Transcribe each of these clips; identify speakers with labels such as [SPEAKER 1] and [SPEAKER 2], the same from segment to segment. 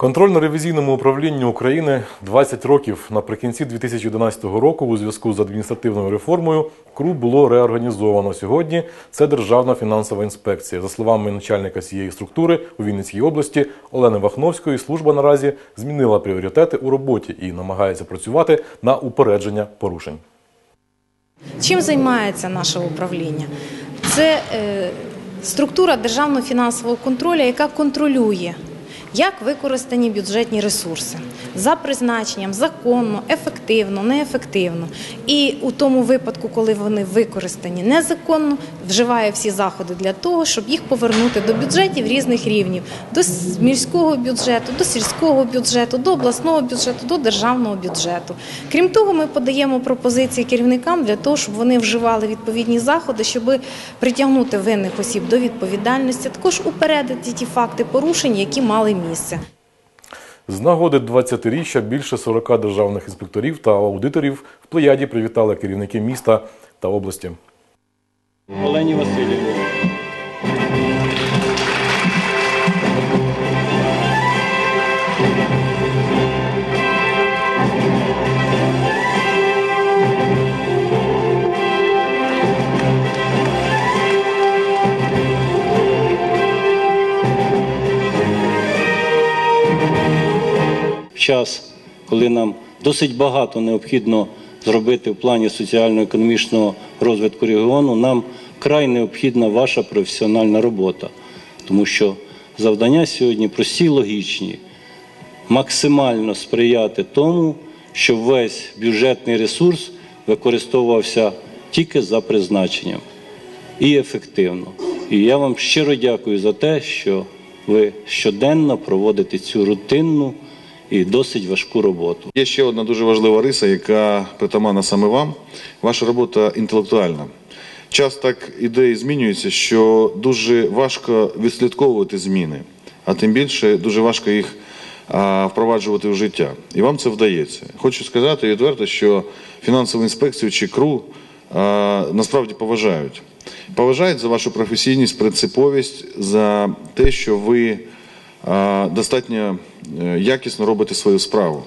[SPEAKER 1] Контрольно-ревізійному управлінню України 20 років наприкінці 2011 року у зв'язку з адміністративною реформою КРУ було реорганізовано. Сьогодні це Державна фінансова інспекція. За словами начальника цієї структури у Вінницькій області Олени Вахновської, служба наразі змінила пріоритети у роботі і намагається працювати на упередження порушень.
[SPEAKER 2] Чим займається наше управління? Це е, структура державного фінансового контролю, яка контролює, як використані бюджетні ресурси за призначенням, законно, ефективно, неефективно. І у тому випадку, коли вони використані незаконно, вживає всі заходи для того, щоб їх повернути до бюджетів різних рівнів: до міського бюджету, до сільського бюджету, до обласного бюджету, до державного бюджету. Крім того, ми подаємо пропозиції керівникам для того, щоб вони вживали відповідні заходи, щоб притягнути винних осіб до відповідальності, також упередити ті факти порушень, які мали місце.
[SPEAKER 1] З нагоди 20-річчя більше 40 державних інспекторів та аудиторів в плеяді привітали керівники міста та області.
[SPEAKER 3] Олені Васильівні. Час, коли нам досить багато необхідно зробити в плані соціально-економічного розвитку регіону, нам край необхідна ваша професіональна робота, тому що завдання сьогодні прості логічні. Максимально сприяти тому, щоб весь бюджетний ресурс використовувався тільки за призначенням. І ефективно. І я вам щиро дякую за те, що ви щоденно проводите цю рутинну і досить важку роботу.
[SPEAKER 4] Є ще одна дуже важлива риса, яка притаманна саме вам. Ваша робота інтелектуальна. Час так іде і змінюється, що дуже важко відслідковувати зміни, а тим більше дуже важко їх впроваджувати в життя. І вам це вдається. Хочу сказати відверто, що фінансову інспекцію чи КРУ насправді поважають. Поважають за вашу професійність, принциповість, за те, що ви достатньо е, якісно робите свою справу.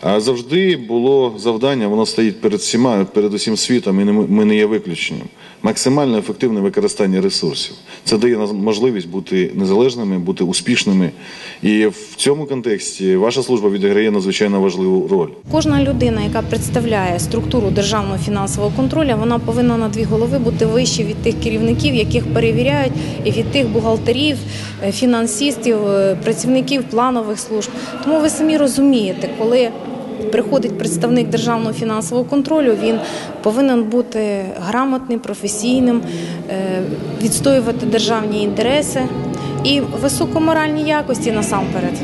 [SPEAKER 4] А завжди було завдання, воно стоїть перед всіма, перед усім світом, і ми не є виключенням. Максимально ефективне використання ресурсів. Це дає нам можливість бути незалежними, бути успішними. І в цьому контексті ваша служба відіграє надзвичайно важливу роль.
[SPEAKER 2] Кожна людина, яка представляє структуру державного фінансового контролю, вона повинна на дві голови бути вище від тих керівників, яких перевіряють, і від тих бухгалтерів, е, фінансистів, е, працівників планових служб. Тому ви самі розумієте, коли приходить представник державного фінансового контролю, він повинен бути грамотним, професійним, е, відстоювати державні інтереси і високоморальні якості насамперед.